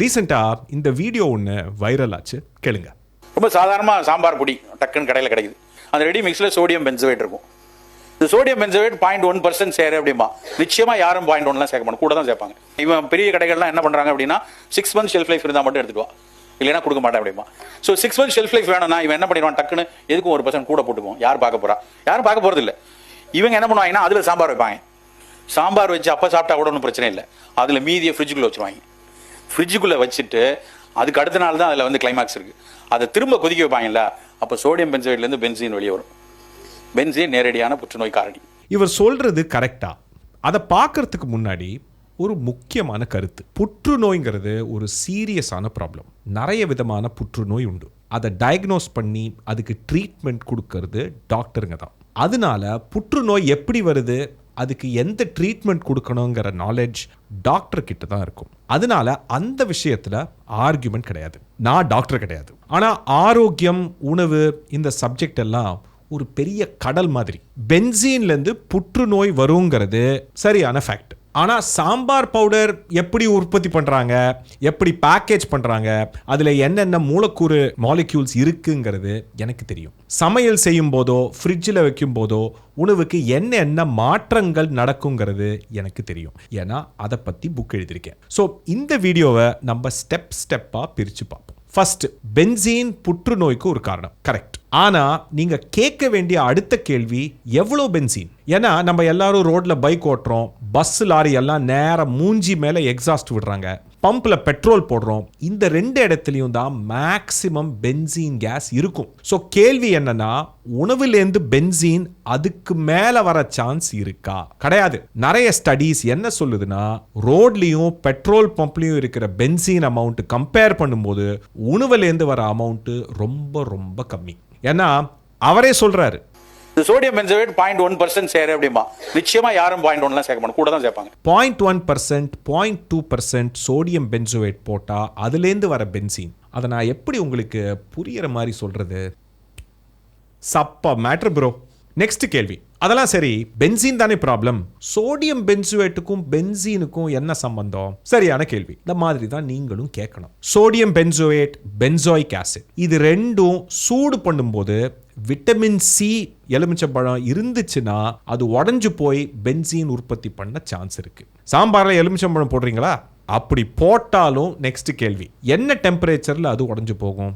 ரீசெண்டாக இந்த வீடியோ ஒன்று வைரல் ஆச்சு. கேளுங்க. ரொம்ப சாதாரணமாக சாம்பார் பொடி டக்குன்னு கடையில் கிடைக்குது. அந்த ரெடி மிக்ஸில் சோடியம் பென்சவேட் இருக்கும். இந்த sodium benzoate point one percent சேரு அப்படிமா நிச்சயமாக யாரும் பாயிண்ட் ஒன்லாம் சேர்க்க மாட்டோம் கூட தான் சேர்ப்பாங்க. இவன் பெரிய கடைகள்லாம் என்ன பண்ணுறாங்க அப்படின்னா சிக்ஸ் மந்த் ஷெல்ஃப் லைஃப் இருந்தால் மட்டும் எடுத்துக்குவா இல்லைனா இல்லைன்னா கொடுக்க மாட்டேன் அப்படிமா so six month shelf life வேணும்னா இவன் என்ன பண்ணிடுவான்? டக்குன்னு எதுக்கும் ஒரு பர்சன்ட் கூட போட்டுப்போம் யார் பார்க்க போகிறா யாரும் பார்க்க போகிறது இல்லை. இவங்க என்ன பண்ணுவாங்கன்னா அதில் சாம்பார் வைப்பாங்க. சாம்பார் வச்சு அப்போ சாப்பிட்டா கூட ஒன்றும் பிரச்சனை இல்லை. அதில் மீதியை ஃப்ரிட்ஜுக்குள்ளே வச்சுருவாங்க. ஃப்ரிட்ஜுக்குள்ளே வச்சுட்டு அதுக்கு அடுத்த நாள் தான் அதில் வந்து கிளைமாக்ஸ் இருக்குது அதை திரும்ப கொதிக்க வைப்பாங்கல்ல அப்போ சோடியம் பென்சைட்லேருந்து பென்சின் வெளியே வரும். பென்சின் நேரடியான புற்றுநோய் காரணி. இவர் சொல்கிறது கரெக்டாக அதை பார்க்கறதுக்கு முன்னாடி ஒரு முக்கியமான கருத்து. புற்றுநோய்ங்கிறது ஒரு சீரியஸான ப்ராப்ளம் நிறைய விதமான புற்றுநோய் உண்டு. அதை டயக்னோஸ் பண்ணி அதுக்கு ட்ரீட்மெண்ட் கொடுக்கறது டாக்டருங்க தான். அதனால புற்றுநோய் எப்படி வருது? அதுக்கு எந்த ட்ரீட்மெண்ட் கொடுக்கணுங்கிற நாலேஜ் டாக்டர் கிட்ட தான் இருக்கும். அதனால அந்த விஷயத்துல ஆர்கியூமெண்ட் கிடையாது. நான் டாக்டர் கிடையாது. ஆனா ஆரோக்கியம் உணவு இந்த சப்ஜெக்ட் எல்லாம் ஒரு பெரிய கடல் மாதிரி. பென்சீன்ல இருந்து புற்றுநோய் வருங்கிறது சரியான ஃபேக்ட் ஆனால் சாம்பார் பவுடர் எப்படி உற்பத்தி பண்ணுறாங்க எப்படி பேக்கேஜ் பண்ணுறாங்க அதில் என்னென்ன மூலக்கூறு மாலிக்யூல்ஸ் இருக்குங்கிறது எனக்கு தெரியும். சமையல் செய்யும் போதோ ஃப்ரிட்ஜில் வைக்கும் போதோ உணவுக்கு என்னென்ன மாற்றங்கள் நடக்குங்கிறது எனக்கு தெரியும். ஏன்னா அதை பற்றி புக் எழுதியிருக்கேன். ஸோ இந்த வீடியோவை நம்ம ஸ்டெப் ஸ்டெப்பாக பிரித்து பார்ப்போம். ஃபர்ஸ்ட் பென்சீன் புற்றுநோய்க்கு ஒரு காரணம். கரெக்ட் ஆனா நீங்க கேட்க வேண்டிய அடுத்த கேள்வி எவ்வளோ பென்சீன் ஏன்னா நம்ம எல்லாரும் ரோட்ல பைக் ஓட்டுறோம் பஸ் லாரி எல்லாம் நேரம் மூஞ்சி மேல எக்ஸாஸ்ட் விடுறாங்க. பம்பில் பெட்ரோல் போடுறோம். இந்த ரெண்டு இடத்துலையும் தான் மேக்சிமம் பென்சீன் கேஸ் இருக்கும். ஸோ கேள்வி என்னன்னா உணவுலேருந்து பென்சீன் அதுக்கு மேலே வர சான்ஸ் இருக்கா? கிடையாது. நிறைய ஸ்டடீஸ் என்ன சொல்லுதுன்னா ரோட்லேயும் பெட்ரோல் பம்ப்லேயும் இருக்கிற பென்சீன் அமௌண்ட் கம்பேர் பண்ணும்போது உணவுலேருந்து வர அமௌண்ட்டு ரொம்ப ரொம்ப கம்மி. ஏன்னா அவரே சொல்கிறாரு இந்த sodium benzoate point one percent சேரு அப்படிமா நிச்சயமா யாரும் பாயிண்ட் ஒன்லாம் சேர்க்க மாட்டோம். கூட தான் சேர்ப்பாங்க. Point one percent point two percent sodium benzoate போட்டால் அதுலேருந்து வர பென்சீன் அதை நான் எப்படி உங்களுக்கு புரியிற மாதிரி சொல்றது? சப்பா மேட்ரு ப்ரோ நெக்ஸ்ட் கேள்வி. அதெல்லாம் சரி பென்சீன் தானே ப்ராப்ளம் சோடியம் பென்சுவேட்டுக்கும் பென்சீனுக்கும் என்ன சம்பந்தம்? சரியான கேள்வி. இந்த மாதிரி தான் நீங்களும் கேட்கணும். சோடியம் பென்சோவேட் பென்சோயிக் ஆசிட் இது ரெண்டும் சூடு பண்ணும்போது விட்டமின் சி எலுமிச்சம்பழம் இருந்துச்சுன்னா அது உடஞ்சு போய் பென்சீன் உற்பத்தி பண்ண சான்ஸ் இருக்கு. சாம்பாரில் எலுமிச்சம்பழம் போடுறீங்களா? அப்படி போட்டாலும் நெக்ஸ்ட் கேள்வி. என்ன டெம்பரேச்சரில் அது உடஞ்சு போகும்?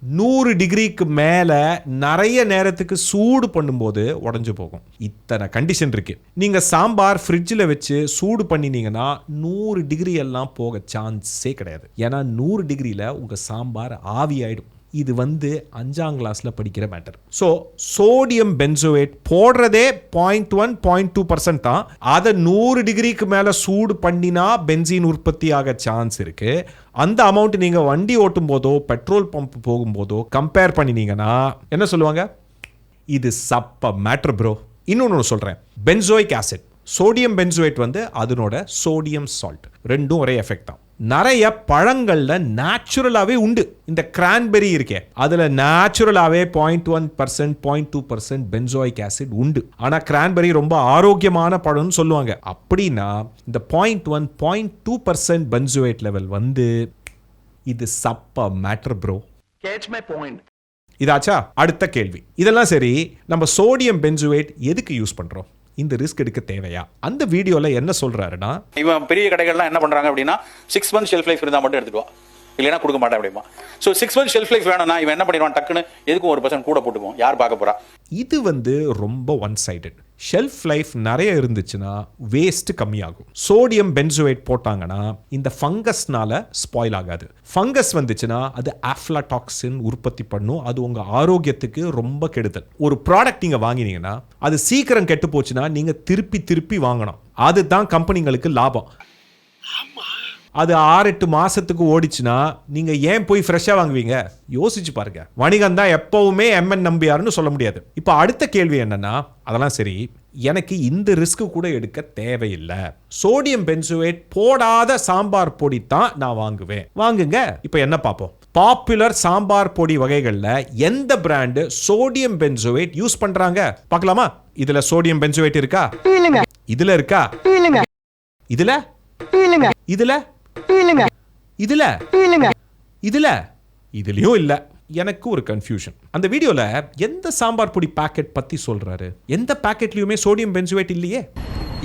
நூறு டிகிரிக்கு மேலே நிறைய நேரத்துக்கு சூடு பண்ணும்போது உடஞ்சு போகும். இத்தனை கண்டிஷன் இருக்கு. நீங்கள் சாம்பார் ஃப்ரிட்ஜில் வச்சு சூடு பண்ணினீங்கன்னா நூறு டிகிரி எல்லாம் போக சான்ஸே கிடையாது. ஏன்னா நூறு டிகிரியில் உங்கள் சாம்பார் ஆவி இது வந்து அஞ்சாம் கிளாஸில் படிக்கிற மேட்டர் ஸோ சோடியம் பென்சோவேட் போடுறதே point one point two percent தான். அதை நூறு டிகிரிக்கு மேலே சூடு பண்ணினா பென்சின் உற்பத்தி ஆக சான்ஸ் இருக்குது அந்த அமௌண்ட் நீங்கள் வண்டி ஓட்டும் போதோ பெட்ரோல் பம்ப் போகும்போதோ கம்பேர் பண்ணினீங்கன்னா என்ன சொல்லுவாங்க? இது சப்ப மேட்ரு ப்ரோ இன்னொன்று சொல்கிறேன் பென்சோயிக் ஆசிட் சோடியம் பென்சோயேட் வந்து அதனோட சோடியம் சால்ட் ரெண்டும் ஒரே எஃபெக்ட் தான். நிறைய பழங்கள்ல நேச்சுரலாகவே உண்டு. இந்த கிரான்பெரி இருக்கே அதில் நேச்சுரலாகவே point one percent point two percent benzoic acid உண்டு. ஆனால் கிரான்பெரி ரொம்ப ஆரோக்கியமான பழம்னு சொல்லுவாங்க. அப்படின்னா இந்த point one point two percent benzoate level வந்து இது சப்ப matter bro Catch my point. இதாச்சா? அடுத்த கேள்வி. இதெல்லாம் சரி நம்ம சோடியம் பென்சுவேட் எதுக்கு யூஸ் பண்றோம்? இந்த ரிஸ்க் எடுக்க தேவையா? அந்த வீடியோல என்ன சொல்றாருன்னா இவன் பெரிய கடைகள்லாம் என்ன பண்றாங்க அப்படின்னா சிக்ஸ் மந்த் ஷெல்ஃப் லைஃப் இருந்தால் மட்டும் எடுத்துட்டு வா இல்லைன்னா கொடுக்க மாட்டேன் அப்படிமா so six month shelf life வேணும்னா இவன் என்ன பண்ணிடுவான்? டக்குன்னு எதுக்கும் ஒரு பர்சன்ட் கூட போட்டுப்போம் யார் பார்க்க போறா? இது வந்து ரொம்ப ஒன் சைடட் ஷெல்ஃப் லைஃப் நிறைய இருந்துச்சுன்னா வேஸ்ட் கம்மியாகும். சோடியம் பென்சுவேட் போட்டாங்கன்னா இந்த ஃபங்கஸ்னால ஸ்பாயில் ஆகாது. ஃபங்கஸ் வந்துச்சுன்னா அது ஆஃப்லாடாக்சின் உற்பத்தி பண்ணும். அது உங்க ஆரோக்கியத்துக்கு ரொம்ப கெடுதல். ஒரு ப்ராடக்ட் நீங்க வாங்கினீங்கன்னா அது சீக்கிரம் கெட்டு போச்சுன்னா நீங்க திருப்பி திருப்பி வாங்கணும். அதுதான் கம்பெனிங்களுக்கு லாபம். அது ஆறு எட்டு மாசத்துக்கு ஓடிச்சுன்னா நீங்க ஏன் போய் ஃப்ரெஷ்ஷா வாங்குவீங்க? யோசிச்சு பாருங்க. வணிகம் தான் எப்பவுமே எம்என் நம்பியாருன்னு சொல்ல முடியாது. இப்போ அடுத்த கேள்வி என்னன்னா அதெல்லாம் சரி எனக்கு இந்த ரிஸ்க் கூட எடுக்க தேவையில்லை. சோடியம் பென்சுவேட் போடாத சாம்பார் பொடி தான் நான் வாங்குவேன். வாங்குங்க இப்போ என்ன பார்ப்போம்? பாப்புலர் சாம்பார் பொடி வகைகள்ல எந்த பிராண்டு சோடியம் பென்சுவேட் யூஸ் பண்றாங்க? பார்க்கலாமா? இதுல சோடியம் பென்சுவேட் இருக்கா? இதுல இருக்கா? இதுல? இதுல? இதுல? இல்லைங்க. இதுல? இதுலயும் இல்ல. எனக்கு ஒரு கன்ஃபியூஷன் அந்த வீடியோல எந்த சாம்பார் பொடி பாக்கெட் பத்தி சொல்றாரு? எந்த பாக்கெட்லயுமே சோடியம் பென்சுவேட் இல்லையே?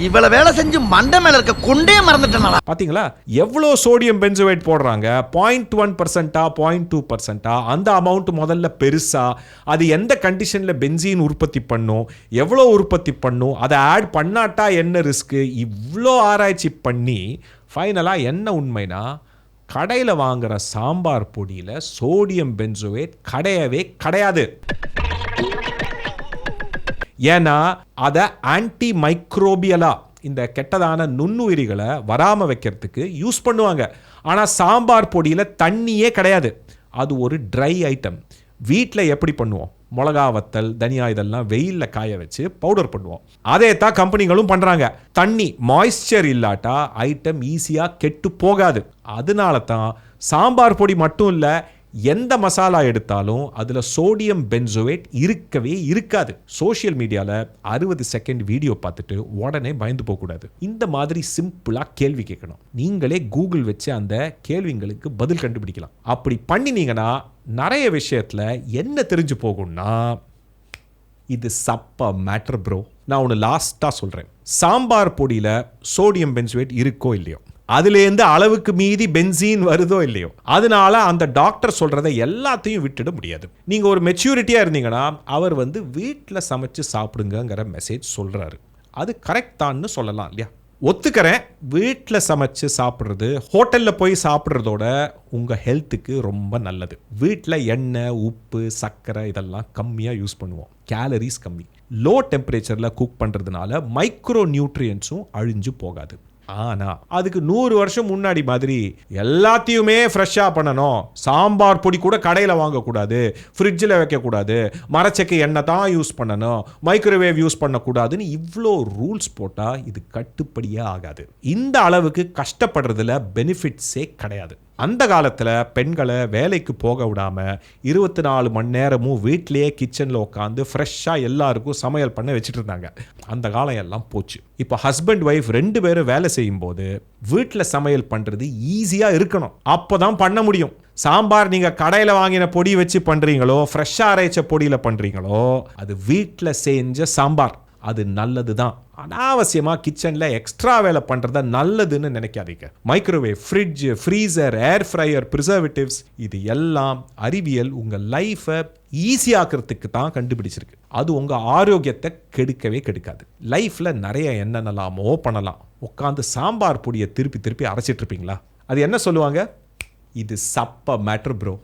இவ்வளவு வேலை செஞ்சு மண்டை மேல இருக்க கொண்டே மறந்துட்டேனா பாத்தீங்களா? எவ்வளோ சோடியம் பென்சோவேட் போடுறாங்க? பாயிண்ட் ஒன் பர்சன்டா பாயிண்ட் டூ பர்சன்டா அந்த அமௌண்ட் முதல்ல பெருசா? அது எந்த கண்டிஷனில் பென்சீன் உற்பத்தி பண்ணும்? எவ்வளோ உற்பத்தி பண்ணும்? அதை ஆட் பண்ணாட்டா என்ன ரிஸ்க்கு இவ்வளோ ஆராய்ச்சி பண்ணி ஃபைனலாக என்ன உண்மைனா கடையில் வாங்குற சாம்பார் பொடியில் சோடியம் பென்சோவேட் கிடையவே கிடையாது. ஏன்னா அதை ஆன்டி மைக்ரோபியலா இந்த கெட்டதான நுண்ணுயிரிகளை வராமல் வைக்கிறதுக்கு யூஸ் பண்ணுவாங்க. ஆனால் சாம்பார் பொடியில் தண்ணியே கிடையாது. அது ஒரு ட்ரை ஐட்டம் வீட்டில் எப்படி பண்ணுவோம்? மிளகா வத்தல் தனியா இதெல்லாம் வெயிலில் காய வச்சு பவுடர் பண்ணுவோம். அதே தான் கம்பெனிகளும் பண்ணுறாங்க தண்ணி மாய்ஸ்சர் இல்லாட்டா ஐட்டம் ஈஸியாக கெட்டு போகாது. அதனால தான் சாம்பார் பொடி மட்டும் இல்லை எந்த மசாலா எடுத்தாலும் அதில் சோடியம் பென்சோவேட் இருக்கவே இருக்காது. சோஷியல் மீடியாவில் அறுபது செகண்ட் வீடியோ பார்த்துட்டு உடனே பயந்து போகக்கூடாது. இந்த மாதிரி சிம்பிளாக கேள்வி கேட்கணும். நீங்களே கூகுள் வச்சு அந்த கேள்விங்களுக்கு பதில் கண்டுபிடிக்கலாம். அப்படி பண்ணினீங்கன்னா நிறைய விஷயத்தில் என்ன தெரிஞ்சு போகும்னா இது சப்ப மேட்டர் ப்ரோ நான் ஒன்று லாஸ்ட்டாக சொல்கிறேன் சாம்பார் பொடியில் சோடியம் பென்சுவேட் இருக்கோ இல்லையோ? அதுலேருந்து அளவுக்கு மீதி பென்சீன் வருதோ இல்லையோ. அதனால அந்த டாக்டர் சொல்கிறத எல்லாத்தையும் விட்டுட முடியாது. நீங்கள் ஒரு மெச்சூரிட்டியாக இருந்தீங்கன்னா அவர் வந்து வீட்டில் சமைச்சு சாப்பிடுங்கங்கிற மெசேஜ் சொல்கிறாரு அது கரெக்ட் தான்னு சொல்லலாம் இல்லையா? ஒத்துக்கிறேன் வீட்டில் சமைச்சு சாப்பிட்றது ஹோட்டலில் போய் சாப்பிட்றதோட உங்கள் ஹெல்த்துக்கு ரொம்ப நல்லது. வீட்டில் எண்ணெய் உப்பு சர்க்கரை இதெல்லாம் கம்மியாக யூஸ் பண்ணுவோம். கேலரிஸ் கம்மி. லோ டெம்பரேச்சரில் குக் பண்ணுறதுனால மைக்ரோ நியூட்ரியன்ஸும் அழிஞ்சு போகாது. ஆனால் அதுக்கு நூறு வருஷம் முன்னாடி மாதிரி எல்லாத்தையுமே ஃப்ரெஷ்ஷாக பண்ணணும். சாம்பார் பொடி கூட கடையில் வாங்கக்கூடாது ஃப்ரிட்ஜில் வைக்கக்கூடாது மரச்சக்கை எண்ணெய் தான் யூஸ் பண்ணணும் மைக்ரோவேவ் யூஸ் பண்ணக்கூடாதுன்னு இவ்வளோ ரூல்ஸ் போட்டால் இது கட்டுப்படியே ஆகாது. இந்த அளவுக்கு கஷ்டப்படுறதுல பெனிஃபிட்ஸே கிடையாது. அந்த காலத்தில் பெண்களை வேலைக்கு போக விடாமல் இருபத்தி நாலு மணி நேரமும் வீட்டிலேயே கிச்சனில் உட்காந்து ஃப்ரெஷ்ஷாக எல்லாருக்கும் சமையல் பண்ண வச்சுட்டு இருந்தாங்க. அந்த காலம் எல்லாம் போச்சு. இப்போ ஹஸ்பண்ட் ஒய்ஃப் ரெண்டு பேரும் வேலை செய்யும்போது வீட்டில் சமையல் பண்ணுறது ஈஸியாக இருக்கணும். அப்போ தான் பண்ண முடியும். சாம்பார் நீங்கள் கடையில் வாங்கின பொடி வச்சு பண்ணுறீங்களோ ஃப்ரெஷ்ஷாக அரைச்ச பொடியில் பண்ணுறீங்களோ அது வீட்டில் செஞ்ச சாம்பார். அது நல்லது தான் அனாவசியமாக கிச்சனில் எக்ஸ்ட்ரா வேலை பண்ணுறத நல்லதுன்னு நினைக்காதீங்க. Microwave fridge freezer air fryer preservatives இது எல்லாம் அறிவியல் உங்கள் லைஃப்பை ஈஸியாக்கிறதுக்கு தான் கண்டுபிடிச்சிருக்கு. அது உங்கள் ஆரோக்கியத்தை கெடுக்கவே கெடுக்காது. லைஃப்பில் நிறைய என்னென்னலாமோ பண்ணலாம். உட்காந்து சாம்பார் பொடியை திருப்பி திருப்பி அரைச்சிட்டு இருப்பீங்களா? அது என்ன சொல்லுவாங்க? இது சப்ப மேட்ரு ப்ரோ